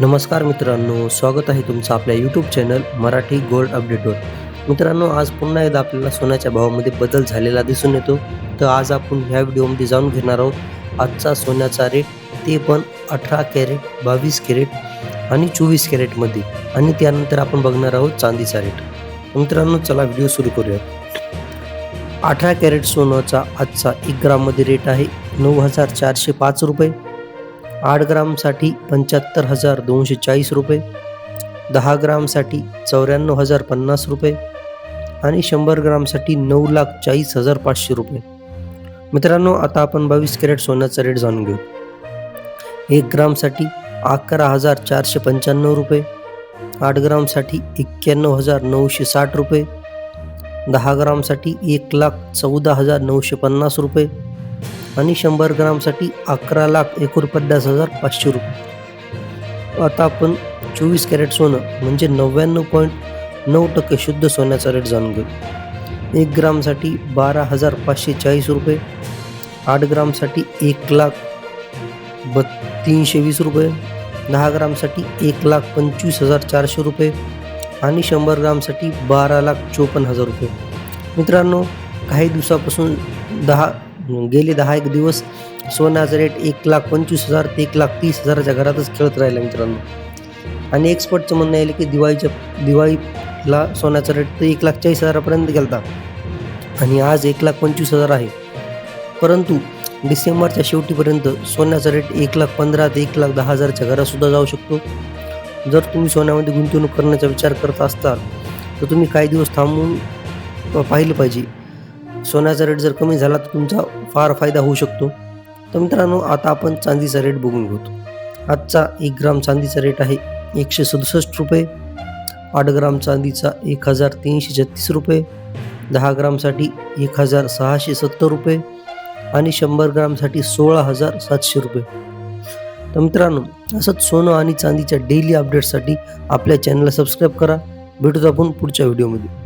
नमस्कार मित्रांनो स्वागत आहे तुमचं आपल्या यूट्यूब चॅनल मराठी गोल्ड अपडेटवर मित्रांनो आज पुन्हा एकदा आपल्याला सोन्याच्या भावामध्ये बदल झालेला दिसून येतो. तर आज आपण ह्या व्हिडिओमध्ये जाणून घेणार आहोत आजचा सोन्याचा रेट ते पण अठरा कॅरेट बावीस कॅरेट आणि चोवीस कॅरेटमध्ये आणि त्यानंतर आपण बघणार आहोत चांदीचा रेट मित्रांनो चला व्हिडिओ सुरू करूया. अठरा कॅरेट सोन्याचा आजचा एक ग्राममध्ये रेट आहे नऊ हजार चारशे पाच रुपये. आठ ग्रामसाठी पंच्याहत्तर हजार दोनशे चाळीस रुपये दहा ग्रामसाठी चौऱ्याण्णव हजार पन्नास रुपये आणि शंभर ग्रामसाठी नऊ लाख चाळीस हजार पाचशे रुपये. मित्रांनो आता आपण बावीस कॅरेट सोन्याचा रेट जाणून घेऊ. एक ग्रामसाठी अकरा हजार चारशे पंच्याण्णव रुपये आठ ग्रामसाठी एक्क्याण्णव हजार नऊशे साठ रुपये दहा ग्रामसाठी एक लाख चौदा हजार नऊशे पन्नास रुपये आणि शंभर ग्रामसाठी अकरा लाख एकोणपन्नास हजार पाचशे रुपये. आता आपण चोवीस कॅरेट सोनं म्हणजे नव्याण्णव पॉईंट नऊ टक्के शुद्ध सोन्याचा रेट जाणून घेऊ. एक ग्रामसाठी बारा हजार पाचशे चाळीस रुपये आठ ग्रामसाठी एक लाख ब तीनशे वीस रुपये दहा ग्रामसाठी एक लाख पंचवीस हजार चारशे रुपये आणि शंभर ग्रामसाठी बारा लाख चोपन्न हजार रुपये. मित्रांनो काही दिवसापासून दहा गेले दहा एक दिवस सोन्याचा रेट एक लाख पंचवीस हजार ते एक लाख तीस हजाराच्या घरातच खेळत राहिला मित्रांनो. आणि एक्सपर्टचं म्हणणं आहे की दिवाळीच्या दिवाळीला सोन्याचा रेट तर एक लाख चाळीस हजारापर्यंत गेलता. आणि आज एक लाख पंचवीस हजार आहे. परंतु डिसेंबरच्या शेवटीपर्यंत सोन्याचा रेट एक लाख पंधरा ते एक लाख दहा हजारच्या घरातसुद्धा जाऊ शकतो. जर तुम्ही सोन्यामध्ये गुंतवणूक करण्याचा विचार करत असताल तर तुम्ही काही दिवस थांबून पाहिलं पाहिजे. सोन्याचा रेट जर कमी झाला तर तुमचा फार फायदा होऊ शकतो. तर मित्रांनो आता आपण चांदीचा रेट बघून घेतो. आजचा एक ग्राम चांदीचा रेट आहे एकशे सदुसष्ट रुपये. आठ ग्राम चांदीचा एक हजार तीनशे छत्तीस रुपये. दहा ग्रामसाठी एक हजार सहाशे सत्तर रुपये आणि शंभर ग्रामसाठी सोळा हजार सातशे रुपये. तर मित्रांनो असंच सोनं आणि चांदीच्या डेली अपडेट्ससाठी आपल्या चॅनलला सबस्क्राईब करा. भेटूच आपण पुढच्या व्हिडिओमध्ये